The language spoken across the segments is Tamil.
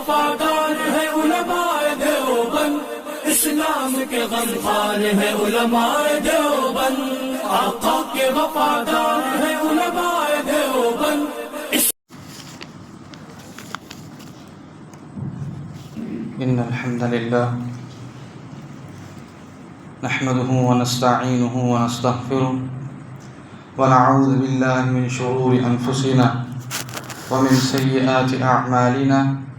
وفادار ہے علماء دیوبند، اسلام کے غم ہے علماء دیوبند۔ آقا کے وفادار ہے علماء دیوبند۔ ان الحمد للہ۔ نحمده ونستعينه ونستغفره ونعوذ بالله من شرور أنفسنا ومن سيئات أعمالنا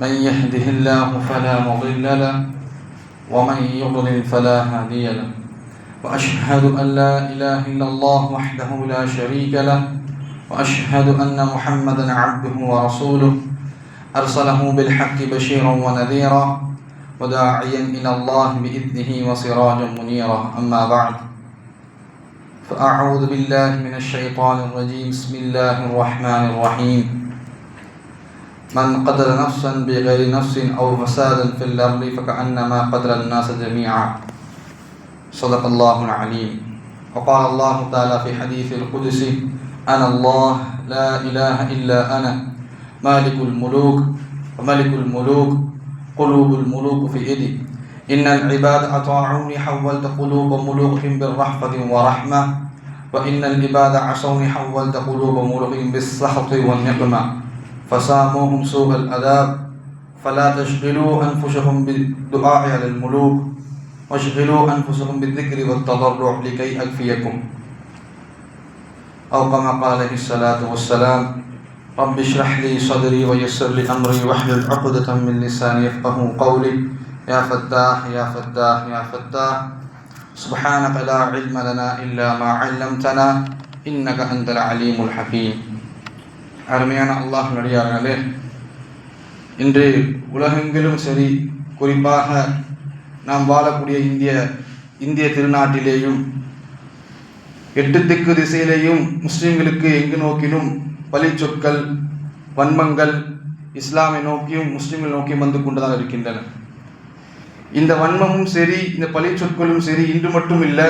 من يهده الله فلا مضل له ومن يضلل فلا هادي له. وأشهد أن لا إله إلا الله وحده لا شريك له وأشهد أن محمدا عبده ورسوله. أرسله بالحق بشيرا ونذيرا وداعيا إلى الله بإذنه وسراجا منيرا. أما بعد فأعوذ بالله من الشيطان الرجيم. بسم الله الرحمن الرحيم. من قتل نفسا بغير نفس أو فسادا في الأرض فكأنما قتل الناس جميعا. صدق الله العليم. وقال الله تعالى في حديث القدس أنا الله لا إله إلا أنا مالك الملوك وملك الملوك قلوب الملوك في يدي. إن العباد أطاعوني حولت قلوب ملوكهم بالرحمة ورحمة وإن العباد عصوني حولت قلوب ملوكهم بالسخط والنقمة. فساموهم سوء العذاب فلا تشغلوا أنفسهم بالدعاء على الملوك واشغلوا أنفسهم بالذكر والتضرع لكي أكفيكم أو كما قال عليه الصلاة والسلام رب اشرح لي صدري ويسر لي أمري واحلل عقدة من لساني يفقه قولي. يا فتاح يا فتاح يا فتاح سبحانك لا علم لنا إلا ما علمتنا إنك أنت العليم الحكيم. அருமையான அல்லாஹ் நடிகார்களே இன்று உலகெங்கிலும் சரி குறிப்பாக நாம் வாழக்கூடிய இந்திய இந்திய திருநாட்டிலேயும் எட்டு திக்கு திசையிலேயும் முஸ்லிம்களுக்கு எங்கு நோக்கிலும் பழி சொற்கள் வன்மங்கள் இஸ்லாமை நோக்கியும் முஸ்லிம்கள் நோக்கியும் வந்து கொண்டுதான் இருக்கின்றன. இந்த வன்மமும் சரி இந்த பழி சொற்களும் சரி இன்று மட்டும் இல்லை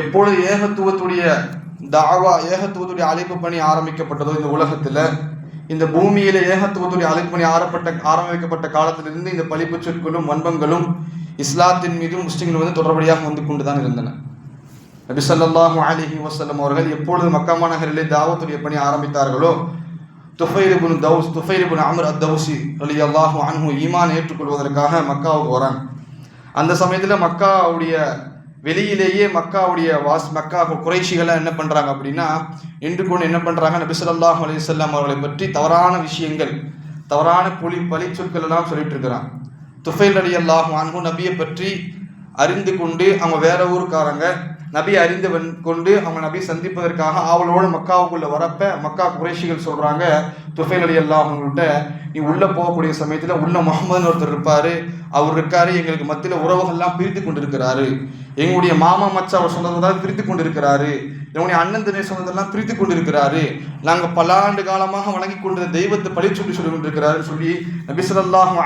எப்பொழுது ஏகத்துவத்துடைய தாவா ஏகத்துவத்துடைய அழைப்பு பணி ஆரம்பிக்கப்பட்டதோ இந்த உலகத்தில் இந்த பூமியில ஏகத்துவத்துடைய அழைப்பு பணி ஆரம்பப்பட்ட ஆரம்பிக்கப்பட்ட காலத்திலிருந்து இந்த பழிப்பு சொற்களும் வன்பங்களும் இஸ்லாத்தின் மீதும் முஸ்லிம்கள் வந்து தொடர்படியாக வந்து கொண்டுதான் இருந்தன. நபி ஸல்லல்லாஹு அலைஹி அவர்கள் எப்பொழுது மக்கா மாநகரிலே தாவத்துடைய பணி ஆரம்பித்தார்களோ துஃபைரிபுன் இப்னு தௌஸ் துஃபைல் இப்னு அம்ர் அத்-தௌசி ரலியல்லாஹு அன்ஹு ஈமான் ஏற்றுக்கொள்வதற்காக மக்காவுக்கு வராங்க. அந்த சமயத்தில் மக்காவுடைய வெளியிலேயே மக்காவுடைய வாஸ் மக்கா குறைஷிகளை என்ன பண்றாங்க அப்படின்னா நின்று கொண்டு என்ன பண்றாங்க? நபிசல்லாஹ் அலிசல்லாம் அவர்களை பற்றி தவறான விஷயங்கள் தவறான புலி பழி சொற்கள் எல்லாம் சொல்லிட்டு இருக்கிறான். துஃபைல் ரலியல்லாஹு அன்ஹு நபியை பற்றி அறிந்து கொண்டு அவங்க வேற ஊருக்காரங்க நபி அறிந்தவன் கொண்டு அவங்க நபி சந்திப்பதற்காக அவளோடு மக்காவுக்குள்ள வரப்ப மக்கா குறைஷிகள் சொல்றாங்க துஃபைல் அலி அல்லா அவங்கள்ட்ட நீ உள்ள போகக்கூடிய சமயத்துல உள்ள முகமதுன்னு ஒருத்தர் இருப்பாரு. அவர் இருக்காரு எங்களுக்கு மத்தியில உறவுகள்லாம் பிரித்து கொண்டிருக்கிறாரு. எங்களுடைய மாமா மச்சா அவர் சொன்னதான் பிரித்து கொண்டிருக்கிறாரு. எங்களுடைய அண்ணன் தினை சொன்னதெல்லாம் பிரித்து கொண்டிருக்கிறாரு. நாங்க பல ஆண்டு காலமாக வழங்கி கொண்டிருந்த தெய்வத்தை பழி சொல்லி சொல்லி கொண்டிருக்கிறாரு. சொல்லி நபி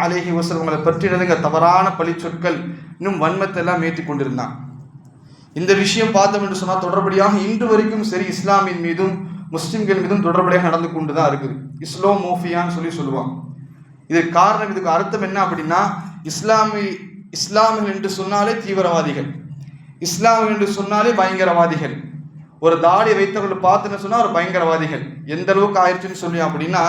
அலேஹி வசல் உங்களை பற்றி தவறான பழி சொற்கள் இன்னும் வன்மத்தை எல்லாம் ஏற்றி கொண்டிருந்தான். இந்த விஷயம் பார்த்தோம் என்று சொன்னால் தொடர்படியாக இன்று வரைக்கும் சரி இஸ்லாமின் மீதும் முஸ்லிம்கள் மீதும் தொடர்படியாக நடந்து கொண்டு தான் இருக்குது. இஸ்லோ மோஃபியான்னு சொல்லி சொல்லுவாங்க. இதுக்கு காரணம் இதுக்கு அர்த்தம் என்ன அப்படின்னா இஸ்லாமி இஸ்லாமிகள் என்று சொன்னாலே தீவிரவாதிகள். இஸ்லாமிகள் என்று சொன்னாலே பயங்கரவாதிகள். ஒரு தாடி வைத்தவர்கள் பார்த்துன்னு சொன்னால் ஒரு பயங்கரவாதிகள். எந்த அளவுக்கு ஆயிடுச்சுன்னு சொல்லி அப்படின்னா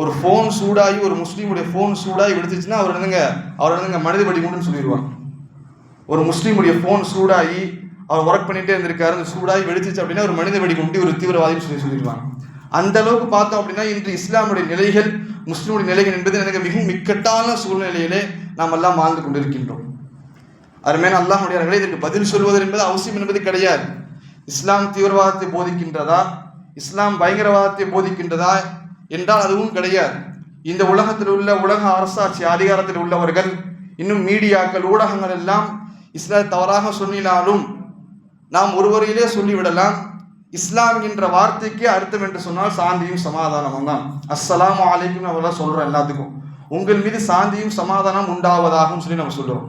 ஒரு ஃபோன் சூடாகி ஒரு முஸ்லீமுடைய ஃபோன் சூடாகி எடுத்துச்சுன்னா அவர் என்னங்க அவர் என்னங்க மனித வெடிகுண்டுன்னு சொல்லிடுவாங்க. ஒரு முஸ்லீமுடைய ஃபோன் சூடாகி அவர் ஒர்க் பண்ணிகிட்டே இருந்திருக்காரு அந்த சூடாகி வெடிச்சிச்சு அப்படின்னா ஒரு மனித வெடிகுண்டு ஒரு தீவிரவாதின்னு சொல்லி சொல்லிடுவாங்க அந்த அளவுக்கு பார்த்தோம் அப்படின்னா இன்று இஸ்லாமுடைய நிலைகள் முஸ்லீமுடைய நிலைகள் என்பது எனக்கு மிகவும் இக்கட்டான சூழ்நிலையிலே நாம் எல்லாம் வாழ்ந்து கொண்டிருக்கின்றோம். அருமையான அல்லாஹுடையார்களே இதற்கு பதில் சொல்வது என்பது அவசியம் என்பது கிடையாது. இஸ்லாம் தீவிரவாதத்தை போதிக்கின்றதா? இஸ்லாம் பயங்கரவாதத்தை போதிக்கின்றதா என்றால் அதுவும் கிடையாது. இந்த உலகத்தில் உள்ள உலக அரசாட்சி அதிகாரத்தில் உள்ளவர்கள் இன்னும் மீடியாக்கள் ஊடகங்கள் எல்லாம் இஸ்லாம் தவறாக சொன்னினாலும் நாம் ஒருவரையிலே சொல்லிவிடலாம். இஸ்லாம் என்ற வார்த்தைக்கு அர்த்தம் என்று சொன்னால் சாந்தியும் சமாதானமும் தான். அஸ்ஸலாமு அலைக்கும் நம்ம சொல்கிறோம் எல்லாத்துக்கும். உங்கள் மீது சாந்தியும் சமாதானம் உண்டாவதாகவும் சொல்லி நம்ம சொல்கிறோம்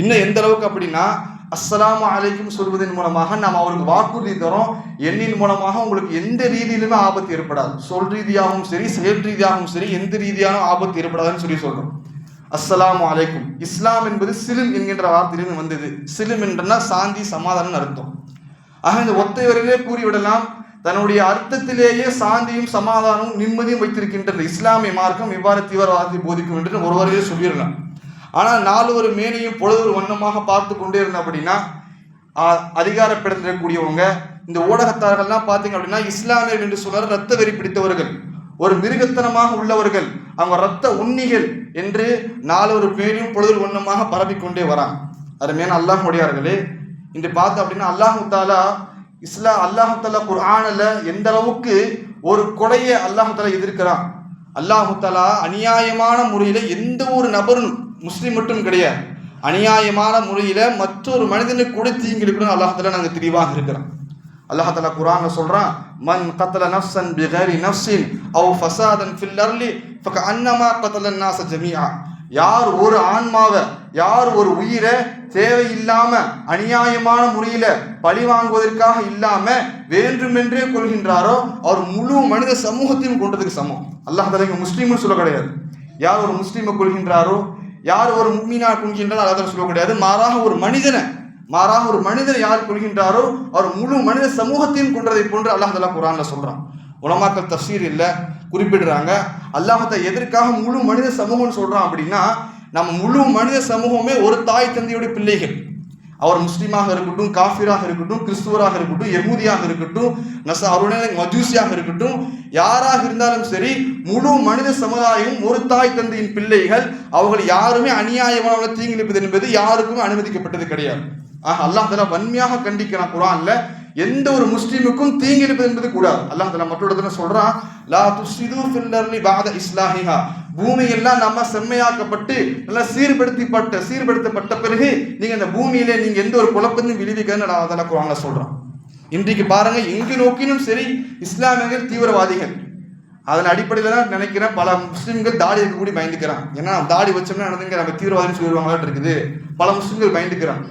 இன்னும் எந்த அளவுக்கு அப்படின்னா அஸ்லாம் அலைக்கும் சொல்வதன் மூலமாக நாம் அவருக்கு வாக்குறுதி தரோம் எண்ணின் மூலமாக உங்களுக்கு எந்த ரீதியிலுமே ஆபத்து ஏற்படாது. சொல் ரீதியாகவும் சரி செயல் ரீதியாகவும் சரி எந்த ரீதியான ஆபத்து ஏற்படாதுன்னு சொல்லி சொல்கிறோம் அஸ்ஸலாம் அலைக்கும். இஸ்லாம் என்பது சிலிம் என்கின்ற வார்த்தையிலிருந்து வந்தது. சிலிம் என்றனா சாந்தி சமாதானம் அர்த்தம். ஆக இந்த ஒத்தையவரிலே கூறிவிடலாம் தன்னுடைய அர்த்தத்திலேயே சாந்தியும் சமாதானமும் நிம்மதியும் வைத்திருக்கின்றது இஸ்லாமிய மார்க்கம் இவ்வாறு தீவிரவாதத்தை போதிக்கும் என்று ஒருவரையே சொல்லிடலாம். ஆனால் நாலு ஒரு மேனையும் பொழுது ஒரு வண்ணமாக பார்த்து கொண்டே இருந்தோம் அப்படின்னா ஆ- அதிகாரப்படுத்தக்கூடியவங்க இந்த ஊடகத்தார்கள்லாம் பார்த்தீங்க அப்படின்னா இஸ்லாமியர் என்று சொல்ற ரத்த வெறி பிடித்தவர்கள். ஒரு மிருகத்தனமாக உள்ளவர்கள். அவங்க ரத்த உண்ணிகள் என்று நாலு ஒரு பேரையும் பொழுது ஒண்ணுமாக பரப்பிக்கொண்டே வரான். அருமையான அல்லாஹுடையார்களே இன்று பார்த்தோம் அப்படின்னா அல்லாஹு தாலா இஸ்லா அல்லாஹு தாலா குர்ஆனில் எந்த அளவுக்கு ஒரு கொலையை அல்லாஹு தாலா எதிர்க்கிறான்? அல்லாஹு தாலா அநியாயமான முறையில் எந்த ஒரு நபரும் முஸ்லீம் மட்டும் கிடையாது. அநியாயமான முறையில் மற்றொரு மனிதனுக்கு கூட தீங்கிடுக்கணும் அல்லாஹ் தாலா நாங்கள் தெளிவாக இருக்கிறோம். அல்லாஹ் தலா குரான் சொல்றான் மன் கத்தல நஃப்சன் பிகரி நஃப்சின் அவ் ஃபசாதன் ஃபில் அர்லி ஃபக அன்னமா கத்தல நாச ஜமியா யார் ஒரு ஆன்மாவை யார் ஒரு உயிரை தேவையில்லாம அநியாயமான முறையில பழி வாங்குவதற்காக இல்லாம வேண்டுமென்றே கொள்கின்றாரோ அவர் முழு மனித சமூகத்தையும் கொண்டதுக்கு சமம். அல்லாஹ் தலைங்க முஸ்லீம்னு சொல்ல கிடையாது. யார் ஒரு முஸ்லீமை கொள்கின்றாரோ யார் ஒரு முக்மீனா குங்கின்றாரோ அல்லாத சொல்ல கிடையாது. மாறாக ஒரு மனிதனை மாறாக ஒரு மனிதர் யார் கொள்கின்றாரோ அவர் முழு மனித சமூகத்தையும் கொன்றதை போன்று அல்லாஹ் குரான்ல சொல்றான். உலமாக்கல் தஃசீர் இல்லை குறிப்பிடுறாங்க. அல்லாஹத்தை எதற்காக முழு மனித சமூகம்னு சொல்றான் அப்படின்னா நம்ம முழு மனித சமூகமே ஒரு தாய் தந்தையுடைய பிள்ளைகள். அவர் முஸ்லீமாக இருக்கட்டும் காஃபிராக இருக்கட்டும் கிறிஸ்துவராக இருக்கட்டும் யகூதியாக இருக்கட்டும் நச அவருடைய மஜூசியாக இருக்கட்டும் யாராக இருந்தாலும் சரி முழு மனித சமுதாயம் ஒரு தாய் தந்தையின் பிள்ளைகள். அவர்கள் யாருமே அநியாயமான தீங்கிழிப்பது என்பது யாருக்குமே அனுமதிக்கப்பட்டது கிடையாது. ஆக அல்லாஹ் தலா வன்மையாக கண்டிக்கிறான் குரான்ல எந்த ஒரு முஸ்லீமுக்கும் தீங்கிழிப்பது என்பது கூடாது. அல்லாஹ் தலா மற்றொரு இடத்துல சொல்றான் லா துஸ்ரிது ஃபில்லர்லி பாத இஸ்லாஹிஹா. பூமியெல்லாம் நம்ம செம்மையாக்கப்பட்டு நல்லா சீர்படுத்தப்பட்ட சீர்படுத்தப்பட்ட பிறகு நீங்க இந்த பூமியிலே நீங்க எந்த ஒரு குழப்பத்தையும் விளைவிக்கன்னு அல்லாஹ் தலா குரான்ல சொல்றான். இன்றைக்கு பாருங்க எங்கு நோக்கினும் சரி இஸ்லாமியர்கள் தீவிரவாதிகள். அதன் அடிப்படையில் தான் நினைக்கிறேன் பல முஸ்லீம்கள் தாடி இருக்கக்கூடிய பயந்துக்கிறான். ஏன்னா தாடி வச்சோம்னா நடந்துங்க நம்ம தீவிரவாதம் சொல்லிடுவாங்களாட்டு இருக்குது. பல முஸ்லீம்கள் பயந்துக்கிறான்.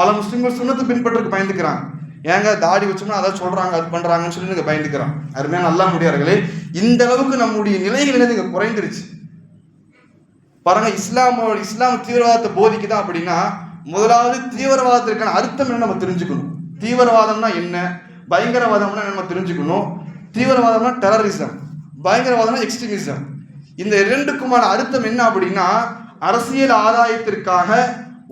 பல முஸ்லீம்கள் சுண்ணத்து பின்பற்றுக்கு பயந்துக்கிறாங்க. ஏங்க தாடி வச்சோம்னா அதை சொல்றாங்க அது பண்றாங்கன்னு சொல்லி எனக்கு பயந்துக்கிறான். அருமையான நல்லா முடியார்களே இந்த அளவுக்கு நம்முடைய நிலைகள் என்னது குறைந்துருச்சு. பாருங்க இஸ்லாமோட இஸ்லாம் தீவிரவாதத்தை போதிக்குதான் அப்படின்னா முதலாவது தீவிரவாதத்திற்கான அர்த்தம் என்ன நம்ம தெரிஞ்சுக்கணும். தீவிரவாதம்னா என்ன? பயங்கரவாதம்னா என்ன நம்ம தெரிஞ்சுக்கணும். தீவிரவாதம்னா டெரரிசம் பயங்கரவாதம்னா எக்ஸ்ட்ரீமிசம் இந்த இரண்டுக்குமான அர்த்தம் என்ன அப்படின்னா அரசியல் ஆதாயத்திற்காக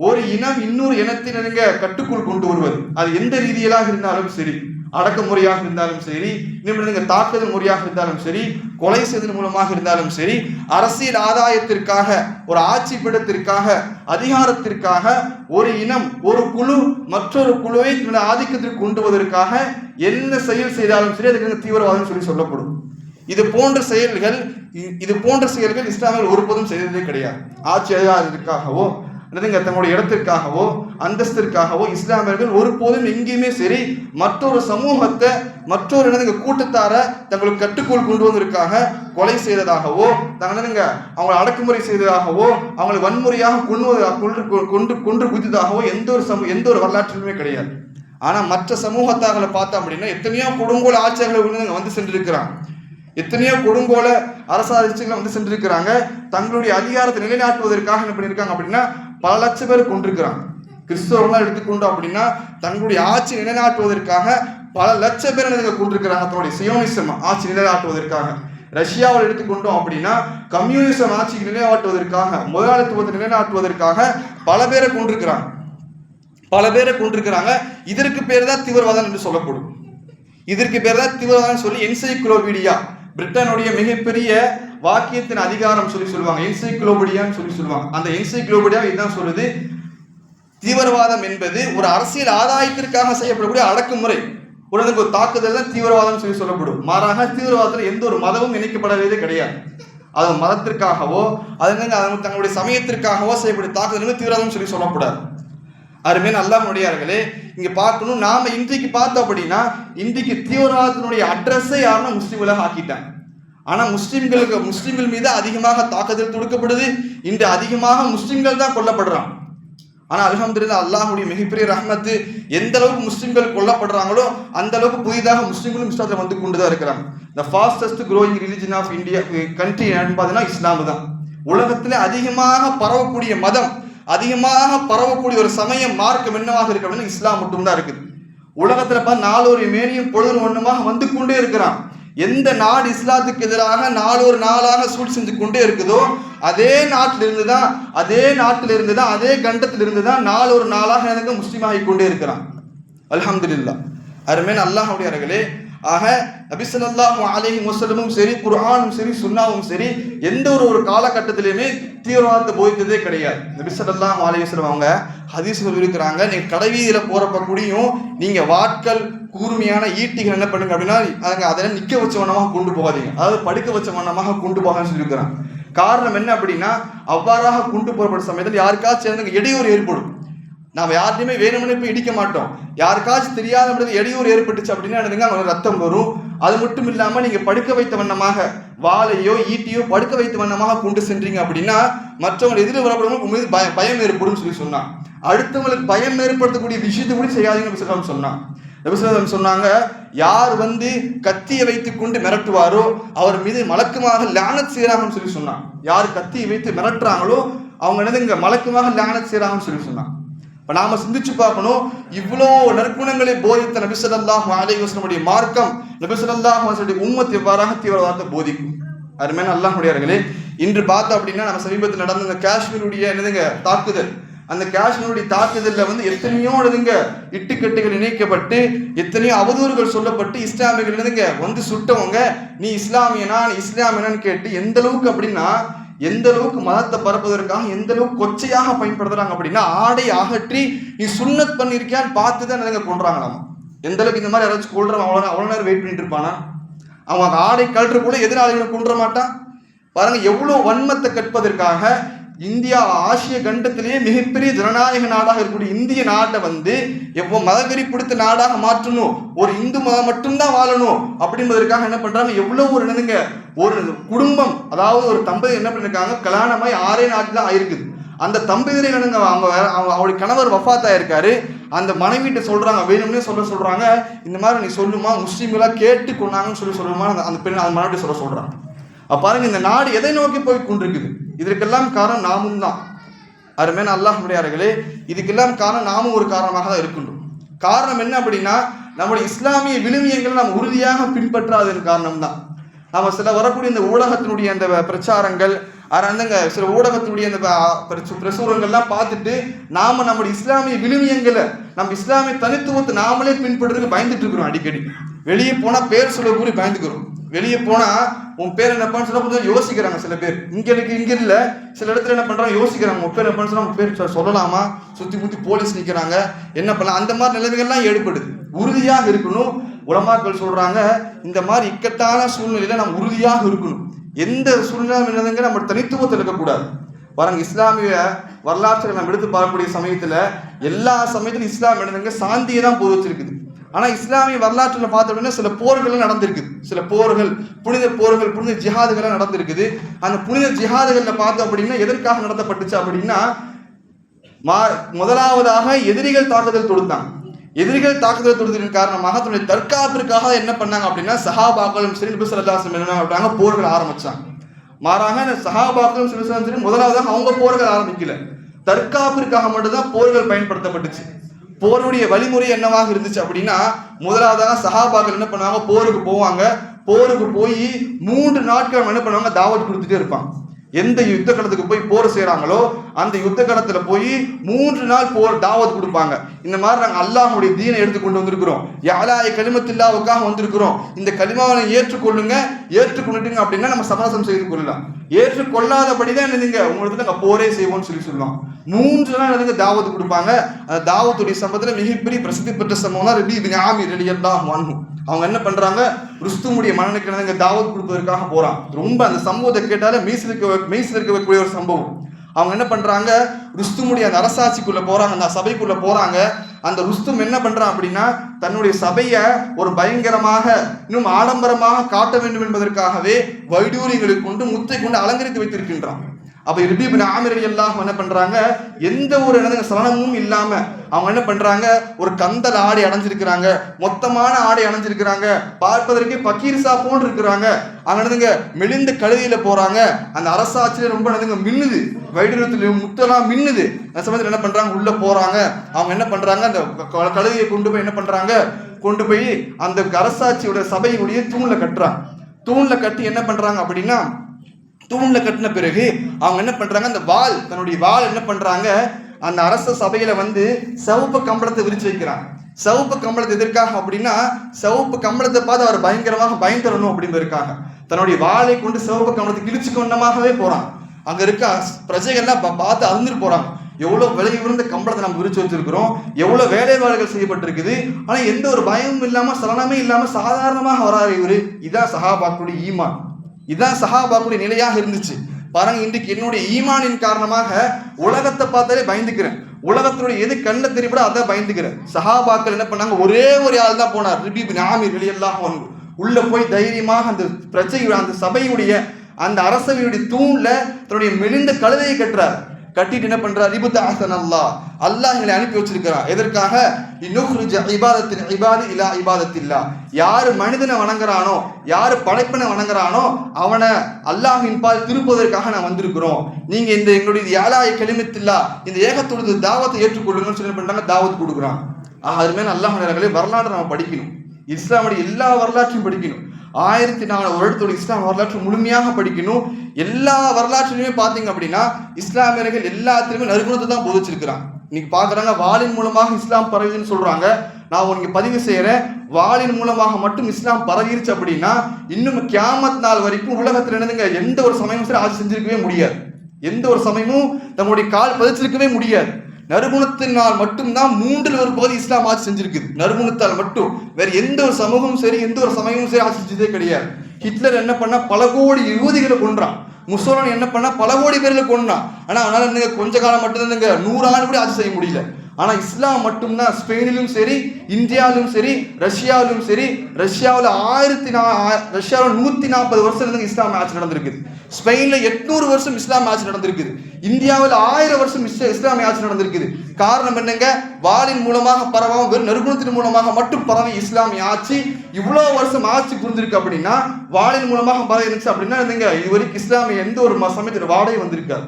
ஒரு இனம் இன்னொரு இனத்தினருங்க கட்டுக்குள் கொண்டு வருவது. அது எந்த ரீதியிலாக இருந்தாலும் சரி அடக்குமுறையாக இருந்தாலும் சரி நிமிடங்க தாக்குதல் முறையாக இருந்தாலும் சரி கொலை செய்தல் மூலமாக இருந்தாலும் சரி அரசியல் ஆதாயத்திற்காக ஒரு ஆட்சி பிடத்திற்காக அதிகாரத்திற்காக ஒரு இனம் ஒரு குழு மற்றொரு குழுவை தன்னுடைய ஆதிக்கத்திற்கு கொண்டு வருவதற்காக என்ன செயல் செய்தாலும் சரி அதுக்கு தீவிரவாதம் சொல்லி சொல்லப்படும். இது போன்ற செயல்கள் இ- இது போன்ற செயல்கள் இஸ்லாமியர்கள் ஒருபோதும் செய்ததே கிடையாது. ஆட்சி அதிகாரத்திற்காகவோ என்னதுங்க தங்களுடைய இடத்திற்காகவோ அந்தஸ்திற்காகவோ இஸ்லாமியர்கள் ஒருபோதும் எங்கேயுமே சரி மற்றொரு சமூகத்தை மற்றொரு என்னதுங்க கூட்டத்தார தங்களுக்கு கட்டுக்குள் கொண்டு வந்ததற்காக கொலை செய்ததாகவோ என்னதுங்க அவங்களை அடக்குமுறை செய்ததாகவோ அவங்களை வன்முறையாக கொண்டு கொன்று கொண்டு கொன்று குதித்ததாகவோ எந்த ஒரு சமூ எந்த ஒரு வரலாற்றிலுமே கிடையாது. ஆனால் மற்ற சமூகத்தார்களை பார்த்தோம் அப்படின்னா எத்தனையோ கொடுங்கோல ஆட்சியர்களை வந்து சென்றிருக்கிறாங்க. எத்தனையோ கொடுங்கோல அரசாட்சிகளை வந்து சென்றிருக்கிறாங்க. தங்களுடைய அதிகாரத்தை நிலைநாட்டுவதற்காக என்ன பண்ணியிருக்காங்க அப்படின்னா பல லட்சம் பேர் கொண்டிருக்கிறாங்க. கிறிஸ்தவர்களாம் எடுத்துக்கொண்டோம் அப்படின்னா தங்களுடைய ஆட்சி நிலைநாட்டுவதற்காக பல லட்சம் பேர் கொண்டிருக்கிறாங்க? தன்னுடைய சியோனிசம் ஆட்சி நிலைநாட்டுவதற்காக. ரஷ்யாவில் எடுத்துக்கொண்டோம் அப்படின்னா கம்யூனிசம் ஆட்சி நிலைநாட்டுவதற்காக முதலாளித்துவத்தை நிலைநாட்டுவதற்காக பல பேரை கொண்டிருக்கிறாங்க. பல பேரை கொண்டிருக்கிறாங்க. இதற்கு பேர் தான் தீவிரவாதம் என்று சொல்லப்படும். இதற்கு பேர் தான் தீவிரவாதம் சொல்லி என்சைக்ளோபீடியா பிரிட்டனுடைய மிகப்பெரிய வாக்கியத்தின் அதிகாரம் சொல்லி சொல்லுவாங்க. என்சைக்ளோபடியான்னு சொல்லி சொல்லுவாங்க. அந்த என்சைக்ளோபடியா இதுதான் சொல்லுது தீவிரவாதம் என்பது ஒரு அரசியல் ஆதாயத்திற்காக செய்யப்படக்கூடிய அடக்குமுறை. உடனுக்கு ஒரு தாக்குதல் தான் தீவிரவாதம் சொல்லி சொல்லப்படும். மாறாக தீவிரவாதத்தில் எந்த ஒரு மதமும் இணைக்கப்படவே கிடையாது. அது மதத்திற்காகவோ அது என்னங்க, தங்களுடைய சமயத்திற்காகவோ செய்யக்கூடிய தாக்குதல் தீவிரவாதம் சொல்லி சொல்லக்கூடாது அருமே நல்லா முடியார்களே இங்கே பார்க்கணும். நாம் இன்றைக்கு பார்த்தோம் அப்படின்னா இன்றைக்கு தீவிரவாதத்தினுடைய அட்ரஸை யாருன்னா முஸ்லீம்களாக ஆக்கிட்டாங்க. ஆனால் முஸ்லீம்களுக்கு முஸ்லீம்கள் மீது அதிகமாக தாக்குதல் தொடுக்கப்படுது. இன்று அதிகமாக முஸ்லீம்கள் தான் கொல்லப்படுறான். ஆனால் அலமதுல்லா அல்லாஹுடைய மிகப்பெரிய ரஹ்மத்து எந்த அளவுக்கு முஸ்லீம்கள் கொல்லப்படுறாங்களோ அந்த அளவுக்கு புதிதாக முஸ்லீம்களும் இஸ்லாத்தில் வந்து கொண்டு தான் இருக்கிறாங்க the fastest growing religion of India country என்னன்னு பார்த்தீங்கன்னா இஸ்லாம் தான். உலகத்தில் அதிகமாக பரவக்கூடிய மதம் அதிகமாக பரவக்கூடிய ஒரு சமயம் மார்க்கம் என்னவாக இருக்கு அப்படின்னா இஸ்லாம் மட்டும்தான் இருக்குது. உலகத்தில் பார்த்து நாலொரு மேனியும் பொழுது ஒன்றுமாக வந்து கொண்டே இருக்கிறான். எந்த நாடு இஸ்லாத்துக்கு எதிராக நாளொரு நாளாக சூழ் செஞ்சு கொண்டே இருக்குதோ அதே நாட்டிலிருந்து தான் அதே நாட்டிலிருந்து தான் அதே கண்டத்தில் இருந்து தான் நாளொரு நாளாக எனக்கு முஸ்லீம் ஆகி கொண்டே இருக்கிறான். அல்ஹம்துலில்லாஹ். அருமேன் அல்லாஹுடையவர்களே ஆக நபிசல்லாஹு அலைஹி வஸல்லமும் சரி குர்ஆனும் சரி சுன்னாவும் சரி எந்த ஒரு ஒரு காலகட்டத்திலையுமே தீவிரவாதத்தை போதித்ததே கிடையாது. நபிசல்லாஹு அலைஹி வஸ்லம் அவங்க ஹதீஸ் இருக்கிறாங்க. நீங்கள் கடைவீதியில போகிறப்ப கூடியும் நீங்கள் வாட்கள் கூர்மையான ஈட்டிகள் என்ன பண்ணுங்க அப்படின்னா அதுங்க அதெல்லாம் நிற்க வச்ச வண்ணமாக கொண்டு போகாதீங்க. அதாவது படுக்க வச்ச வண்ணமாக கொண்டு போகான்னு சொல்லியிருக்கிறாங்க. காரணம் என்ன அப்படின்னா அவ்வாறாக கொண்டு போகப்பட்ட சமயத்தில் யாருக்காச்சும் சேர்ந்து இடையூறு ஏற்படும். நாம் யார்ட்டையுமே வேணும்னு போய் இடிக்க மாட்டோம். யாருக்காச்சும் தெரியாத இடத்துல இடையூறு ஏற்பட்டுச்சு அப்படின்னா என்னதுங்க அவங்க ரத்தம் வரும். அது மட்டும் இல்லாமல் நீங்கள் படுக்க வைத்த வண்ணமாக வாழையோ ஈட்டியோ படுக்க வைத்த வண்ணமாக கொண்டு சென்றீங்க அப்படின்னா மற்றவங்க எதிரில் வரப்படுறவங்க உங்க மீது பயம் பயம் ஏற்படும் சொல்லி சொன்னான். அடுத்தவங்களுக்கு பயம் ஏற்படுத்தக்கூடிய விஷயத்தை கூட செய்யாதீங்கன்னு விசலம் சொன்னான். நபிசுலம் சொன்னாங்க யார் வந்து கத்தியை வைத்து கொண்டு மிரட்டுவாரோ அவர் மீது மலக்குமாக லேனத் செய்கிறாங்கன்னு சொல்லி சொன்னான். யார் கத்தியை வைத்து மிரட்டுறாங்களோ அவங்க என்னது இங்க மலக்குமாக லேனத் செய்கிறாங்கன்னு சொல்லி சொன்னான். இப்போ நாம சிந்திச்சு பார்க்கணும். இவ்வளோ நற்குணங்களை போதித்த நபிசல்லாஹ் அலைஹி மார்க்கம் நபிசல்லாஹ் வஸல்லுடைய உம்மத் எவ்வாறாக தீவிரவாதத்தை போதிக்கும்? அருமையான அல்லாஹ்வுடையவர்களே இன்று பார்த்தோம் அப்படின்னா நம்ம சமீபத்தில் நடந்த இந்த காஷ்மீருடைய என்னதுங்க தாக்குதல். அந்த காஷ்மீருடைய தாக்குதலில் வந்து எத்தனையோ என்னதுங்க இட்டுக்கட்டுகள் இணைக்கப்பட்டு எத்தனையோ அவதூறுகள் சொல்லப்பட்டு இஸ்லாமியர்கள் என்னதுங்க வந்து சுட்டவங்க நீ இஸ்லாமியனா நீ இஸ்லாமியனான்னு கேட்டு எந்த அளவுக்கு அப்படின்னா எந்த அளவுக்கு மதத்தை பரப்புவதற்காக எந்த அளவுக்கு கொச்சையாக பயன்படுத்துறாங்க அப்படின்னா ஆடை அகற்றி நீ சுண்ணத் பண்ணியிருக்கியான்னு பார்த்து தான் எனக்கு கொள்றாங்களாமா எந்த அளவுக்கு இந்த மாதிரி யாராச்சும் கொள்றவன் அவ்வளோ அவ்வளோ நேரம் வெயிட் பண்ணிட்டு இருப்பானா? அவன் ஆடை கழற்று கூட எதிராளிகளை கொண்டுற மாட்டான்? பாருங்க எவ்வளோ வன்மத்தை கற்பதற்காக இந்தியா ஆசிய கண்டத்திலேயே மிகப்பெரிய ஜனநாயக நாடாக இருக்கக்கூடிய இந்திய நாட்டை வந்து எவ்வளோ மதவெறி பிடித்த நாடாக மாற்றணும் ஒரு இந்து மதம் மட்டும்தான் வாழணும் அப்படின்றதற்காக என்ன பண்றாங்க? எவ்வளோ ஒரு என்னதுங்க? ஒரு குடும்பம் அதாவது ஒரு தம்பதி என்ன பண்ணிருக்காங்க? கல்யாணமாய் ஆறே நாட்டில் ஆயிருக்குது. அந்த தம்பதியரை என்னங்க அவங்க வேற- அவங்க அவருடைய கணவர் வஃபாத்தா ஆயிருக்காரு அந்த மனைவிட்ட சொல்றாங்க வேணும்னே சொல்ல சொல்றாங்க. இந்த மாதிரி நீ சொல்லுமா முஸ்லீம்களா கேட்டு கொண்டாங்கன்னு சொல்லி சொல்லுமா அந்த- பெண் அந்த மனைவி சொல்ல சொல்றாங்க. அப்ப பாருங்க இந்த நாடு எதை நோக்கி போய் கொண்டிருக்குது? இதற்கெல்லாம் காரணம் நாமும் தான். அருமையான அல்லாஹ் முடியார்களே இதுக்கெல்லாம் காரணம் நாமும் ஒரு காரணமாக தான் இருக்கின்றோம். காரணம் என்ன அப்படின்னா நம்முடைய இஸ்லாமிய விழுமியங்களை நாம் உறுதியாக பின்பற்றாததன் காரணம் தான். நம்ம சில வரக்கூடிய இந்த ஊடகத்தினுடைய அந்த பிரச்சாரங்கள் அந்தங்க சில ஊடகத்தினுடைய அந்த பிரசுரங்கள்லாம் பார்த்துட்டு நாம நம்முடைய இஸ்லாமிய விழுமியங்களை நம்ம இஸ்லாமிய தனித்துவத்தை நாமளே பின்பற்றுறதுக்கு பயந்துட்டு இருக்கிறோம் அடிக்கடி. வெளியே போனால் பேர் சொல்ல கூடி பயந்துக்கிறோம் வெளியே போனால் உன் பேர் என்னப்பான்னு சொல்ல கொஞ்சம் யோசிக்கிறாங்க சில பேர். இங்கே எனக்கு இங்கே இல்லை. சில இடத்துல என்ன பண்ணுறாங்க யோசிக்கிறாங்க. உன் பேர் என்னப்பான்னு சொன்னா பேர் சொல்லலாமா? சுற்றி முற்றி போலீஸ் நிற்கிறாங்க என்ன பண்ணலாம்? அந்த மாதிரி நிலைமைகள்லாம் ஏற்படுது. உறுதியாக இருக்கணும். உலமாக்கள் சொல்கிறாங்க இந்த மாதிரி இக்கட்டான சூழ்நிலையில் நம்ம உறுதியாக இருக்கணும். எந்த சூழ்நிலை என்னதுங்க நம்ம தனித்துவத்தில் இருக்கக்கூடாது. பாருங்க இஸ்லாமிய வரலாற்றை நம்ம எடுத்து பார்க்கக்கூடிய சமயத்தில் எல்லா சமயத்திலும் இஸ்லாம் என்னதுங்க? சாந்தியை தான் போய் ஆனால் இஸ்லாமிய வரலாற்றில் பார்த்தோம்னா சில போர்கள்லாம் நடந்திருக்குது சில போர்கள் புனித போர்கள் புனித ஜிஹாதுகள்லாம் நடந்திருக்குது. அந்த புனித ஜிஹாதுகளில் பார்த்தோம் அப்படின்னா எதற்காக நடத்தப்பட்டுச்சு அப்படின்னா மா முதலாவதாக எதிரிகள் தாக்குதல் தொடுத்தாங்க எதிரிகள் தாக்குதல் தொடுத்ததின் காரணமாக தன்னுடைய தற்காப்பிற்காக என்ன பண்ணாங்க அப்படின்னா சஹாபாக்களும் சரி நபி ஸல்லல்லாஹு என்ன பண்ணாங்க போர்கள் ஆரம்பிச்சாங்க. மாறாக இந்த சஹாபாக்களும் சரி முதலாவது சரி முதலாவதாக அவங்க போர்கள் ஆரம்பிக்கல. தற்காப்பிற்காக மட்டும்தான் போர்கள் பயன்படுத்தப்பட்டுச்சு. போருடைய வழிமுறை என்னவாக இருந்துச்சு அப்படின்னா முதலாவதாக சஹாபாக்கள் என்ன பண்ணுவாங்க? போருக்கு போவாங்க. போருக்கு போய் மூன்று நாட்கள் என்ன பண்ணுவாங்க? தாவத் கொடுத்துட்டே இருப்பாங்க. எந்த யுத்த களத்துக்கு போய் போர் செய்கிறாங்களோ அந்த யுத்த களத்துல போய் மூன்று நாள் போர் தாவத் கொடுப்பாங்க. இந்த மாதிரி நாங்கள் அல்லாஹுடைய தீனை எடுத்து கொண்டு வந்திருக்கிறோம். யாராய கலிமத்தில்லாவுக்காக வந்திருக்கிறோம். இந்த கலிமாவை ஏற்றுக்கொள்ளுங்க. ஏற்றுக்கொண்டுட்டுங்க அப்படின்னா நம்ம சமரசம் செய்து கொள்ளலாம். ஏற்றுக்கொள்ளாதபடி தான் என்னதுங்க? உங்களுக்கு நாங்கள் போரே செய்வோம்னு சொல்லி சொல்லலாம் மூன்று நாள் எனக்கு தாவத் கொடுப்பாங்க. அந்த தாவத்துடைய சம்பவத்தில் மிகப்பெரிய பிரசித்தி பெற்ற சம்பவம் தான் ரெடி இது ஆமி ரெடி எல்லாம் அவங்க என்ன பண்றாங்க? ருஸ்துமுடைய மன்னனுக்கு தாவத் கொடுப்பதற்காக போறான். ரொம்ப அந்த சம்பவத்தை கேட்டாலே மீசில் இருக்க இருக்கக்கூடிய இருக்க வைக்கக்கூடிய ஒரு சம்பவம். அவங்க என்ன பண்றாங்க? ருஸ்துமுடைய அந்த அரசாட்சிக்குள்ள போறாங்க அந்த சபைக்குள்ள போறாங்க. அந்த ருஸ்தும் என்ன பண்றான் அப்படின்னா தன்னுடைய சபையை ஒரு பயங்கரமாக இன்னும் ஆடம்பரமாக காட்ட வேண்டும் என்பதற்காகவே வைடூரியங்களை கொண்டு முத்தை கொண்டு அலங்கரித்து வைத்திருக்கின்றான். அப்ப ரிபீபின் ஆமிர் எல்லாம் என்ன பண்றாங்க? எந்த ஒரு இடத்துல சலனமும் இல்லாம அவங்க என்ன பண்றாங்க? ஒரு கந்தல் ஆடை அடைஞ்சிருக்கிறாங்க மொத்தமான ஆடை அடைஞ்சிருக்கிறாங்க பார்ப்பதற்கு பக்கீர்சா போன்று இருக்கிறாங்க அங்க என்னதுங்க? மெலிந்த கழுதியில போறாங்க. அந்த அரசாட்சியில ரொம்ப என்னதுங்க? மின்னுது. வைடூரத்தில் முத்தெல்லாம் மின்னுது. அந்த சமயத்தில் என்ன பண்றாங்க? உள்ள போறாங்க. அவங்க என்ன பண்றாங்க? அந்த க- கொண்டு போய் என்ன பண்றாங்க? கொண்டு போய் அந்த அரசாட்சியோட சபையுடைய தூண்ல கட்டுறாங்க. தூண்ல கட்டி என்ன பண்றாங்க அப்படின்னா தூண்ல கட்டின பிறகு அவங்க என்ன பண்றாங்க? அந்த வாள் தன்னுடைய வாள் என்ன பண்றாங்க? அந்த அரச சபையில வந்து சிவப்பு கம்பளத்தை விரிச்சு வைக்கிறாங்க. சிவப்பு கம்பளத்தை எதற்காக அப்படின்னா சிவப்பு கம்பளத்தை பார்த்து அவர் பயங்கரமாக பயந்துடணும் இருக்காங்க தன்னுடைய வாளை கொண்டு சிவப்பு கம்பளத்தை கிழிச்சு கொண்டமாகவே போறான். அங்க இருக்க பிரஜைகள்லாம் பார்த்து அழுந்துட்டு போறாங்க. எவ்வளவு விலை உயர்ந்த கம்பளத்தை நம்ம விரிச்சு வச்சிருக்கிறோம். எவ்வளவு வேலைப்பாடுகள் செய்யப்பட்டிருக்குது. ஆனா எந்த ஒரு பயமும் இல்லாம சலனமே இல்லாம சாதாரணமாக வராரு இவரு. இதான் சஹாபாக்குடைய ஈமான். இதுதான் சஹாபாக்குடைய நிலையாக இருந்துச்சு. பாருங்க இன்றைக்கு என்னுடைய ஈமானின் காரணமாக உலகத்தை பார்த்தாலே பயந்துக்கிறேன். உலகத்தினுடைய எது கண்ணை தெரியப்பட அதை பயந்துக்கிறேன். சஹாபாக்கள் என்ன பண்ணாங்க? ஒரே ஒரு ஆள் தான் போனார் ரிபி பின் வெளியெல்லாம் வந்து உள்ள போய் தைரியமாக அந்த பிரச்சனை அந்த சபையுடைய அந்த அரசவையுடைய தூண்ல தன்னுடைய மெலிந்த கழுதையை கட்டுறார். கட்டிட்டு என்ன பண்றார் இபுத்த ஆசன் அல்லாஹ். அல்லாஹ் எங்களை அனுப்பி வச்சிருக்கிறான். எதற்காக? இபாதத்தின் இபாது இலா இபாதத்தில்லா. யார் மனிதனை வணங்குறானோ யார் படைப்பனை வணங்குறானோ அவனை அல்லாஹின் பால் திருப்புவதற்காக நான் வந்திருக்கிறோம். நீங்க இந்த எங்களுடைய யாலாய கெளிமத்தில்லா இந்த ஏகத்தொழுது தாவத்தை ஏற்றுக்கொள்ளுங்கன்னு சொல்லி பண்றாங்க? தாவத் கொடுக்குறான். ஆக அதுமாதிரி அல்லாஹ் வரலாறு நம்ம படிக்கணும். இஸ்லாமுடைய எல்லா வரலாற்றையும் படிக்கணும். ஆயிரத்தி நாலு வருடத்தோட இஸ்லாம் வரலாற்று முழுமையாக படிக்கணும். எல்லா வரலாற்றிலுமே பார்த்தீங்க அப்படின்னா இஸ்லாமியர்கள் எல்லாத்திலுமே நறுகுணத்தை தான் போதிச்சிருக்கிறாங்க. இன்னைக்கு பார்க்குறாங்க வாளின் மூலமாக இஸ்லாம் பரவிதுன்னு சொல்கிறாங்க நான் உனக்கு பதிவு செய்கிறேன் வாளின் மூலமாக மட்டும் இஸ்லாம் பரவிருச்சு அப்படின்னா இன்னும் கியாமத் நாள் வரைக்கும் உலகத்தில் என்னதுங்க எந்த ஒரு சமயமும் சரி ஆட்சி செஞ்சிருக்கவே முடியாது. எந்த ஒரு சமயமும் தங்களுடைய கால் பதிச்சிருக்கவே முடியாது. நறுகுணத்தினால் மட்டும்தான் மூன்றில் ஒரு பகுதி இஸ்லாம் ஆட்சி செஞ்சிருக்குது. நறுகுணத்தால் மட்டும். வேற எந்த ஒரு சமூகமும் சரி எந்த ஒரு சமயமும் சரி ஆட்சி செஞ்சதே கிடையாது. ஹிட்லர் என்ன பண்ணா பல கோடி யுவதிகளை கொன்றான். முசோலன் என்ன பண்ணா பல கோடி பேர்ல கொண்டான் ஆனா அதனால என்னங்க கொஞ்ச காலம் மட்டும்தான் நூறு ஆண்டு கூட ஆட்சி செய்ய முடியல. ஆனால் இஸ்லாம் மட்டும்தான் ஸ்பெயினிலும் சரி இந்தியாவிலும் சரி ரஷ்யாவிலும் சரி ரஷ்யாவில் ஆயிரத்தி நா ரஷ்யாவில் நூற்றி நாற்பது வருஷம் இருந்து இஸ்லாம் ஆட்சி நடந்திருக்குது. ஸ்பெயினில் எட்நூறு வருஷம் இஸ்லாம் ஆட்சி நடந்திருக்குது. இந்தியாவில் ஆயிரம் வருஷம் இஸ் இஸ்லாமிய ஆட்சி நடந்திருக்குது. காரணம் என்னங்க? வாளின் மூலமாக பரவாம வெறும் நறுகுணத்தின் மூலமாக மட்டும் பரவி இஸ்லாமிய ஆட்சி இவ்வளோ வருஷம் ஆட்சி புரிஞ்சிருக்கு அப்படின்னா வாளின் மூலமாக பரவி இருந்துச்சு அப்படின்னா என்னங்க? இது வரைக்கும் இஸ்லாமிய எந்த ஒரு சமயத்தில் வாடகை வந்திருக்காது.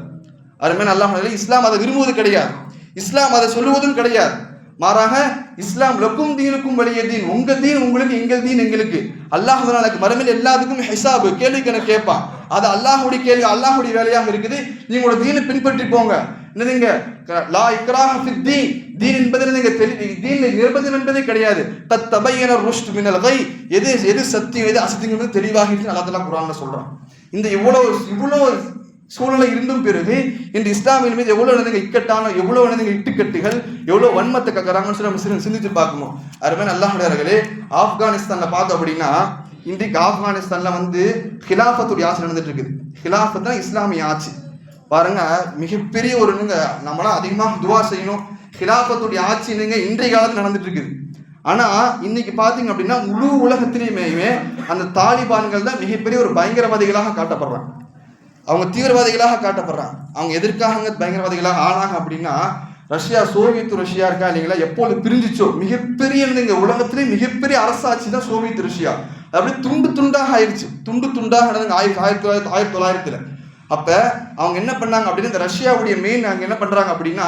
அருமையான நல்லா இஸ்லாம் அதை விரும்புவது கிடையாது. இஸ்லாம் அதை சொல்லுவதும் கிடையாது. மாறாக இஸ்லாம் லக்கும் தீனுக்கும் வழிய தீன். உங்க தீன் உங்களுக்கு எங்கள் தீன் எங்களுக்கு. அல்லாஹ் நாளைக்கு மறுமையில் எல்லாத்துக்கும் ஹிசாபு கேள்வி கணக்கு கேட்பான். அது அல்லாஹுடைய கேள்வி அல்லாஹுடைய வேலையாக இருக்குது. நீங்களோட தீனை பின்பற்றி போங்க. என்னதுங்க லா இக்ராஹ ஃபி தீன். தீன் என்பதில் நீங்க தெளி தீன் நிர்பந்தம் என்பதே கிடையாது. தத் தபையன ருஷ்ட் மினல் கை. எது எது சத்தியம் எது அசத்தியம் தெளிவாக இருக்கு அல்லாஹ் குரான்ல சொல்றான். இந்த இவ்வளவு இவ்வளவு சூழ்நிலை இருந்தும் பிறகு இந்த இஸ்லாமியின் மீது எவ்வளோ நடந்துங்க இக்கட்டான எவ்வளோ நடந்துங்க இட்டுக்கட்டுகள் எவ்வளோ வன்மத்தை கக்கறாங்கன்னு சொல்லி நம்ம சிந்திச்சு பார்க்கணும். நல்லா அல்லாஹர்களே ஆப்கானிஸ்தானில் பார்த்தோம் அப்படின்னா இன்றைக்கு ஆப்கானிஸ்தானில் வந்து ஹிலாஃபத்துடைய ஆட்சி நடந்துட்டு இருக்குது ஹிலாஃபத் தான் இஸ்லாமிய ஆட்சி. பாருங்க மிகப்பெரிய ஒரு நீங்க நம்மளாம் அதிகமாக துவா செய்யணும். ஹிலாஃபத்துடைய ஆட்சி நீங்க இன்றைய காலத்தில் நடந்துட்டு இருக்குது ஆனா இன்னைக்கு பாத்தீங்க அப்படின்னா முழு உலகத்திலேயுமே அந்த தாலிபான்கள் தான் மிகப்பெரிய ஒரு பயங்கரவாதிகளாக காட்டப்படுறாங்க. அவங்க தீவிரவாதிகளாக காட்டப்படுறாங்க. அவங்க எதற்காக பயங்கரவாதிகளாக ஆனாங்க அப்படின்னா ரஷ்யா சோவியத் ரஷ்யா இருக்கா இல்லைங்களா? எப்போது பிரிஞ்சிச்சோ. மிகப்பெரிய இந்த உலகத்திலே மிகப்பெரிய அரசாட்சி தான் சோவியத் ரஷ்யா. அப்படியே துண்டு துண்டாக ஆயிடுச்சு. துண்டு துண்டாக நடந்துங்க ஆயிரத்தி ஆயிரத்தி தொள்ளாயிரத்தி ஆயிரத்தி தொள்ளாயிரத்தில். அப்போ அவங்க என்ன பண்ணாங்க அப்படின்னா இந்த ரஷ்யாவுடைய மெயின் அங்க என்ன பண்ணுறாங்க அப்படின்னா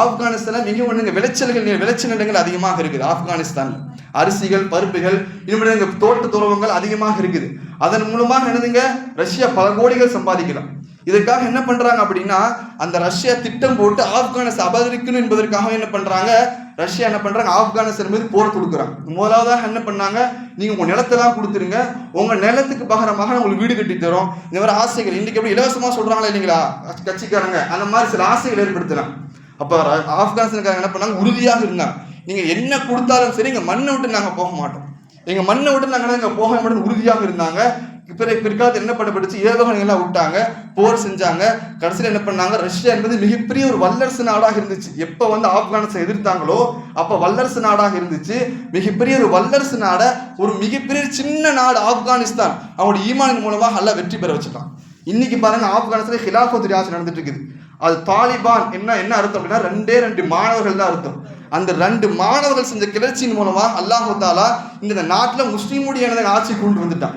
ஆப்கானிஸ்தானில் மிக ஒண்ணுங்க விளைச்சல்கள் விளைச்சல் நிலங்கள் அதிகமாக இருக்குது ஆப்கானிஸ்தானில். அரிசிகள் பருப்புகள் இன்னும் இங்க தோட்ட துறவங்கள் அதிகமாக இருக்குது. அதன் மூலமாக என்னதுங்க ரஷ்யா பல கோடிகள் சம்பாதிக்கலாம். இதற்காக என்ன பண்றாங்க அப்படின்னா அந்த ரஷ்யா திட்டம் போட்டு ஆப்கானிஸ்தான் அபகரிக்கணும் என்பதற்காக என்ன பண்றாங்க? ரஷ்யா என்ன பண்றாங்க? ஆப்கானிஸ்தான் மீது போர் கொடுக்குறாங்க முதலாவதாக என்ன பண்ணாங்க? நீங்க உங்க நிலத்தெல்லாம் கொடுத்துருங்க. உங்க நிலத்துக்கு பகரமாக உங்களுக்கு வீடு கட்டி தரும். இந்த மாதிரி ஆசைகள் இன்னைக்கு எப்படி இலவசமா சொல்றாங்களா இல்லைங்களா? கட்சிக்காரங்க. அந்த மாதிரி சில ஆசைகள் ஏற்படுத்தினாங்க அப்ப ர- ஆப்கானிஸ்தான்காரங்க என்ன பண்ணாங்க? உறுதியாக இருந்தாங்க. நீங்கள் என்ன கொடுத்தாலும் சரி எங்கள் மண்ணை விட்டு நாங்கள் போக மாட்டோம். எங்கள் மண்ணை விட்டு நாங்கள் எங்கள் போக மாட்டோம் உறுதியாக இருந்தாங்க. பிற பிற்காலத்தில் என்ன பண்ணப்பட்டுச்சு படிச்சு எல்லாம் விட்டாங்க. போர் செஞ்சாங்க. கடைசியில் என்ன பண்ணாங்க ரஷ்யா என்பது மிகப்பெரிய ஒரு வல்லரசு நாடாக இருந்துச்சு. எப்போ வந்து ஆப்கானிஸ்தான் எதிர்த்தாங்களோ அப்போ வல்லரசு நாடாக இருந்துச்சு. மிகப்பெரிய ஒரு வல்லரசு நாடை ஒரு மிகப்பெரிய சின்ன நாடு ஆப்கானிஸ்தான். அவங்களோட ஈமானின் மூலமாக நல்லா வெற்றி பெற வச்சுட்டான். இன்னைக்கு பாருங்க ஆப்கானிஸ்தான் ஹிலாஃபத் ஆட்சி நடந்துட்டு இருக்குது. அது தாலிபான் என்ன என்ன அர்த்தம் அப்படின்னா ரெண்டே ரெண்டு மாணவர்கள் தான் அர்த்தம். அந்த ரெண்டு மாணவர்கள் செஞ்ச கிளர்ச்சியின் மூலமா அல்லாஹு தாலா இந்த நாட்டில் முஸ்லீமுடைய ஆட்சி கொண்டு வந்துட்டான்.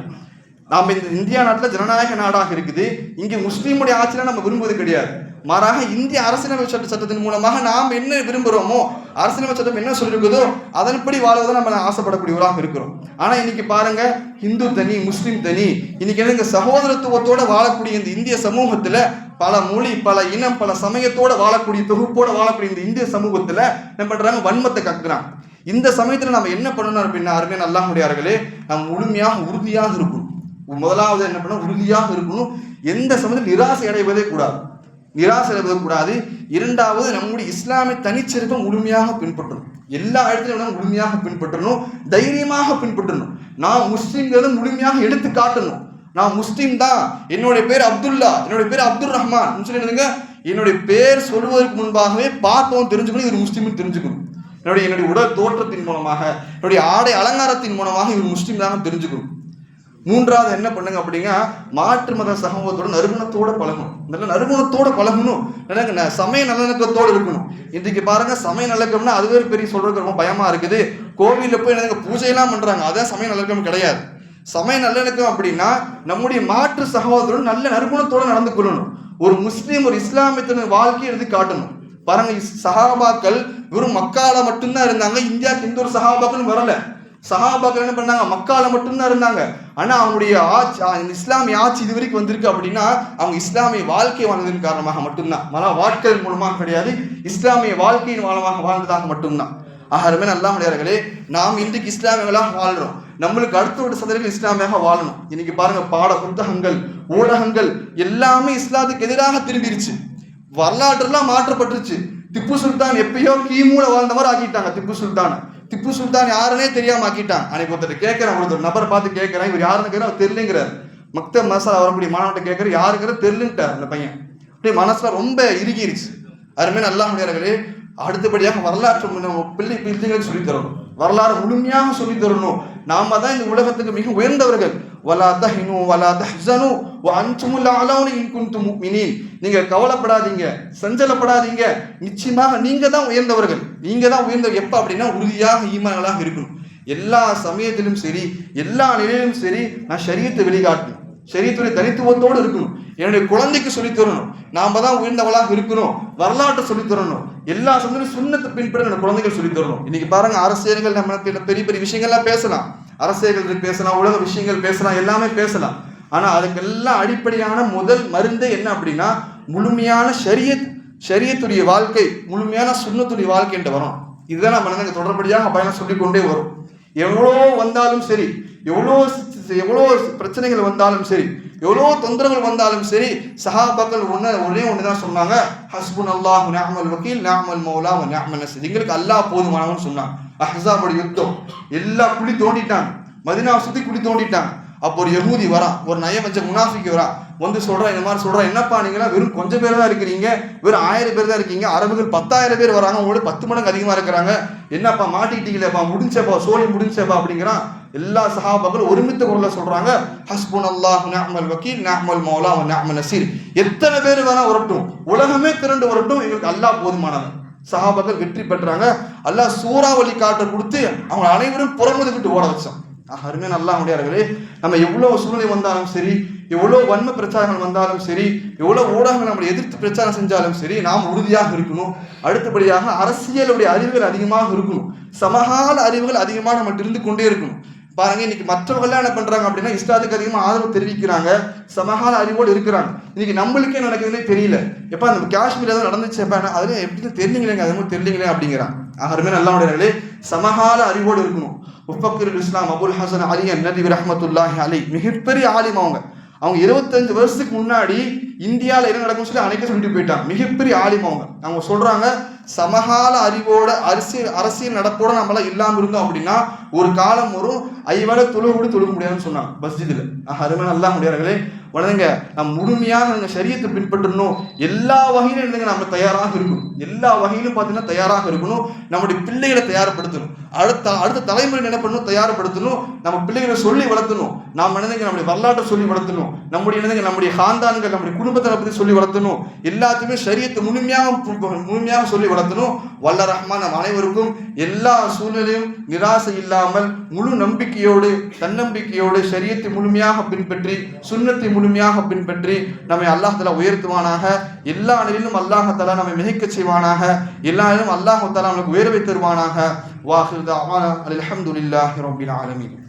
நாம் இந்த இந்தியா நாட்டில் ஜனநாயக நாடாக இருக்குது. இங்கே முஸ்லீமுடைய ஆட்சியெலாம் நம்ம விரும்புவது கிடையாது. மாறாக இந்திய அரசியலமைப்பு சட்ட சட்டத்தின் மூலமாக நாம் என்ன விரும்புகிறோமோ அரசியலமைப்பு சட்டம் என்ன சொல்லியிருக்குதோ அதன்படி வாழ்வதை நம்ம ஆசைப்படக்கூடியவராக இருக்கிறோம். ஆனால் இன்னைக்கு பாருங்க இந்து தனி முஸ்லீம் தனி இன்னைக்கு இந்த சகோதரத்துவத்தோடு வாழக்கூடிய இந்த இந்திய சமூகத்தில் பல மொழி பல இனம் பல சமயத்தோட வாழக்கூடிய தொகுப்போட வாழக்கூடிய இந்த இந்திய சமூகத்துல என்ன பண்றாங்க? வன்மத்தை கக்குறான் இந்த சமயத்துல நம்ம என்ன பண்ணணும் அப்படின்னா அருமையான நல்லா முடியார்களே நாம் முழுமையாக உறுதியாக இருக்கணும். முதலாவது என்ன பண்ணணும்? உறுதியாக இருக்கணும். எந்த சமயத்தில் நிராசை அடைவதே கூடாது. நிராசை அடைவதே கூடாது. இரண்டாவது நம்முடைய இஸ்லாமிய தனிச்சிறப்பை முழுமையாக பின்பற்றணும். எல்லா இடத்துலையும் நம்ம முழுமையாக பின்பற்றணும். தைரியமாக பின்பற்றணும். நான் முஸ்லீம்களை முழுமையாக எடுத்து காட்டணும் நான் முஸ்லீம் தான். என்னுடைய பேர் அப்துல்லா. என்னுடைய பேர் அப்துல் ரஹ்மான் சொல்லிடுங்க என்னுடைய பேர் சொல்வதற்கு முன்பாகவே பார்த்தோம் தெரிஞ்சுக்கணும் இவர் முஸ்லீம்னு தெரிஞ்சுக்கணும். என்னுடைய என்னுடைய உடல் தோற்றத்தின் மூலமாக என்னுடைய ஆடை அலங்காரத்தின் மூலமாக இவர் முஸ்லீம் தான் தெரிஞ்சுக்கணும். மூன்றாவது என்ன பண்ணுங்க அப்படின்னா மாற்று மத சமூகத்தோட நறுமணத்தோட பழகணும். நல்ல நறுமணத்தோட பழகணும். எனக்கு ந- சமய நல்லிணக்கத்தோடு இருக்கணும். இன்றைக்கு பாருங்க சமய நல்லக்கம்னா அதுவே பெரிய சொல்றதுக்கு ரொம்ப பயமா இருக்குது. கோவிலில் போய் எனக்கு பூஜையெல்லாம் பண்றாங்க. அதான் சமய நல்லக்கம் கிடையாது. சமய நல்லிணக்கம் அப்படின்னா நம்முடைய மாற்று சகோதரன் நல்ல நறுமணத்தோட நடந்து கொள்ளணும். ஒரு முஸ்லீம் ஒரு இஸ்லாமியத்தின் வாழ்க்கையை எடுத்து காட்டணும். பாருங்க இஸ்- சஹாபாக்கள் வெறும் மக்கால மட்டும்தான் இருந்தாங்க. இந்தியாவுக்கு எந்த ஒரு சஹாபாக்களும் வரல. சஹாபாக்கள் என்ன பண்ணாங்க? மக்கால மட்டும்தான் இருந்தாங்க. ஆனா அவங்களுடைய ஆட்சி இஸ்லாமிய ஆட்சி இது வரைக்கும் வந்திருக்கு அப்படின்னா அவங்க இஸ்லாமிய வாழ்க்கை வாழ்ந்ததன் காரணமாக மட்டும்தான். மன வாழ்க்கை மூலமாக கிடையாது இஸ்லாமிய வாழ்க்கையின் மூலமாக வாழ்ந்ததாக மட்டும்தான். ஆகவே நல்லா முடியார்களே நாம் இன்றைக்கு இஸ்லாமியர்களாக வாழ்றோம். நம்மளுக்கு அடுத்த ஒரு சதவீதம் இஸ்லாமியாக வாழணும். இன்னைக்கு பாருங்க பாட புத்தகங்கள் ஊடகங்கள் எல்லாமே இஸ்லாத்துக்கு எதிராக திரும்பிருச்சு. வரலாற்றெல்லாம் மாற்றப்பட்டுருச்சு. திப்பு சுல்தான் எப்பயோ கிமுல வாழ்ந்தவர் ஆக்கிட்டாங்க திப்பு சுல்தான். திப்பு சுல்தான் யாருன்னே தெரியாம ஆக்கிட்டான். அன்னைக்கு ஒருத்தர் கேட்கிறேன் ஒரு நபரை பார்த்து கேட்கிறேன் இவர் யாருன்னு அவர் தெரியலங்கிறார். மக்த மசாலா வரக்கூடிய மாணவர்கிட்ட கேட்கிற யாருங்கிற தெரியலன்ட்டார் அந்த பையன். அப்படியே மனசுல ரொம்ப இறுகிருச்சு. அருமையான நல்லா அடுத்தபடியாக வரலாற்று பிள்ளை பிள்ளைகளுக்கு சொல்லித்தரணும் வரலாறு முழுமையாக சொல்லி தரணும். நாம தான் இந்த உலகத்துக்கு மிக உயர்ந்தவர்கள். வலா தஹினு வலா தஹ்சனு வ அன்துமுல் அலௌன இன் நீங்க கவலைப்படாதீங்க சஞ்சலப்படாதீங்க. நிச்சயமாக நீங்க தான் உயர்ந்தவர்கள். நீங்க தான் உயர்ந்த எப்ப அப்படின்னா உறுதியாக ஈமான்களாக இருக்கணும். எல்லா சமயத்திலும் சரி எல்லா நிலையிலும் சரி நான் சரீரத்தை வெளிக்காட்டணும். ஷரியத்துடைய தனித்துவத்தோடு இருக்கணும். என்னுடைய குழந்தைக்கு சொல்லித்தரணும் நாம தான் உயர்ந்தவளாக இருக்கணும். வரலாற்றை சொல்லித்தரணும் எல்லா சொந்தமும் சுண்ணத்தை பின்பற்ற என்னோட குழந்தைகள் சொல்லித் தரணும். இன்னைக்கு பாருங்க அரசியல்கள் நம்ம பெரிய பெரிய விஷயங்கள்லாம் பேசலாம். அரசியல்கள் பேசலாம் உலக விஷயங்கள் பேசலாம் எல்லாமே பேசலாம். ஆனால் அதுக்கெல்லாம் அடிப்படையான முதல் மருந்தே என்ன அப்படின்னா முழுமையான ஷரியத் ஷரியத்துடைய வாழ்க்கை முழுமையான சுண்ணத்துடைய வாழ்க்கை வரும். இதுதான் நம்ம தொடர்படியாக பயணம் சொல்லிக்கொண்டே வரும். எவ்வளோ வந்தாலும் சரி எவ்வளோ எவ்வளோ பிரச்சனைகள் வந்தாலும் சரி எவ்வளோ தொந்தரவுகள் வந்தாலும் சரி சஹாபாக்கள் ஒன்று ஒரே ஒன்று தான் சொன்னாங்க. ஹஸ்புன் அல்லாஹ் நியாமல் வக்கீல் நியாமல் மௌலா நியாமல் நசீத் எங்களுக்கு அல்லாஹ் போதுமானவன் சொன்னாங்க அஹ்ஸாபுடைய யுத்தம். எல்லா குழி தோண்டிட்டாங்க. மதினா சுத்தி குழி தோண்டிட்டாங்க. அப்போ ஒரு யகூதி வரா ஒரு நயம் வச்ச முனாஃபிக்கு வரா. வந்து சொல்கிறேன் இந்த மாதிரி சொல்கிறேன் என்னப்பா நீங்களா வெறும் கொஞ்சம் பேர் தான் இருக்கிறீங்க. வெறும் ஆயிரம் பேர் தான் இருக்கீங்க. அரபுகள் பத்தாயிரம் பேர் வராங்க. உங்களோட பத்து மடங்கு அதிகமாக இருக்கிறாங்க. என்னப்பா மாட்டிக்கிட்டீங்களேப்பா முடிஞ்சப்பா சோழி முடிஞ்சப்பா அப்படிங்கிறான். எல்லா சஹாபாக்களும் ஒருமித்த குரல சொல்றாங்க ஹஸ்புன் அல்லாஹ் நிஅமல் வக்கீல் நிஅமல் மௌலா வ நசீர். எத்தனை பேர் வேணா வரட்டும் உலகமே திரண்டு வரட்டும் எங்களுக்கு அல்லாஹ் போதுமானவன். சஹாபாக்கள் வெற்றி பெற்றாங்க. அல்லாஹ் சூறாவளி காற்றை கொடுத்து அவங்க அனைவரும் புறமுதுகிட்டு ஓட வச்சான். ஆக, நல்லா அல்லாஹ் முடியார்களே நம்ம எவ்வளவு சூழ்நிலை வந்தாலும் சரி எவ்வளோ வன்ம பிரச்சாரங்கள் வந்தாலும் சரி எவ்வளோ ஊடகங்கள் நம்மளை எதிர்த்து பிரச்சாரம் செஞ்சாலும் சரி நாம் உறுதியாக இருக்கணும். அடுத்தபடியாக அரசியலுடைய அறிவுகள் அதிகமாக இருக்கணும். சமகால அறிவுகள் அதிகமாக நம்மகிட்ட இருந்து கொண்டே இருக்கணும். பாருங்க இன்னைக்கு மற்றவர்கள் என்ன பண்றாங்க அப்படின்னா இஸ்லாத்துக்கு அதிகமாக ஆதரவு தெரிவிக்கிறாங்க. சமகால அறிவோடு இருக்கிறாங்க. இன்னைக்கு நம்மளுக்கே என்ன நடக்குதுன்னே தெரியல. எப்ப அந்த காஷ்மீர் ஏதாவது நடந்துச்சு எப்ப அதுல எப்படி தெரிஞ்சுங்களேங்க அது மாதிரி தெரியலீங்களே அப்படிங்கிறான். ஆகவே நல்லா உடையவர்களே சமகால அறிவோடு இருக்கணும். முஃபக்கிர் இஸ்லாம் அபுல் ஹசன் அலி நதி ரஹமத்துல்லாஹி அலி மிகப்பெரிய ஆலிம் அவங்க. அவங்க இருபத்தஞ்சு வருஷத்துக்கு முன்னாடி இந்தியாவில் என்ன நடக்கும்னு சொல்லி அன்னைக்கே சொல்லிட்டு போயிட்டாங்க. மிகப்பெரிய ஆலிம் அவங்க. அவங்க சொல்றாங்க சமகால அறிவோட அரசியல் அரசியல் நடப்போட நம்மளாம் இல்லாமல் இருந்தோம் அப்படின்னா ஒரு காலம் வரும் ஐவேளை தொழுகு கூட தொழுக முடியாதுன்னு சொன்னாங்க. மஸ்ஜிதில். அருமை நல்லா முடியாதுங்களே. உடனேங்க நம் முழுமையாக இந்த சரியத்தை பின்பற்றணும். எல்லா வகையிலும் இருந்துங்க நம்ம தயாராக இருக்கணும். எல்லா வகையிலும் பார்த்தீங்கன்னா தயாராக இருக்கணும். நம்முடைய பிள்ளைகளை தயார்படுத்தணும். அடுத்த அடுத்த தலைமுறை என்ன பண்ணணும்? தயார்படுத்தணும். நம்ம பிள்ளைகளை சொல்லி வளர்த்தணும். நாம் என்னதுங்க நம்முடைய வரலாற்றை சொல்லி வளர்த்தணும். நம்முடைய என்னதுங்க நம்முடைய காந்தான்கள் நம்முடைய குடும்பத்தை பற்றி சொல்லி வளர்த்தணும். எல்லாத்தையுமே சரியத்தை முழுமையாக முழுமையாக சொல்லி வளர்த்தணும். வல்ல ரஹ்மான் நம் அனைவருக்கும் எல்லா சூழ்நிலையும் நிராசை இல்லாமல் முழு நம்பிக்கையோடு தன்னம்பிக்கையோடு சரியத்தை முழுமையாக பின்பற்றி சுன்னத்தை முழுமையாக பின்பற்றி நம்மை அல்லாஹ் தலா உயர்த்துவானாக. எல்லா நிலையிலும் அல்லாஹ் தலா நம்மை மிகைக்க செய்வானாக. எல்லா நிலையிலும் அல்லாஹ் தலா நமக்கு உயர்வை தருவானாக. வாஹிர் அலமதுல்லாஹி அல்ஹம்துலில்லாஹி ஆலமின்.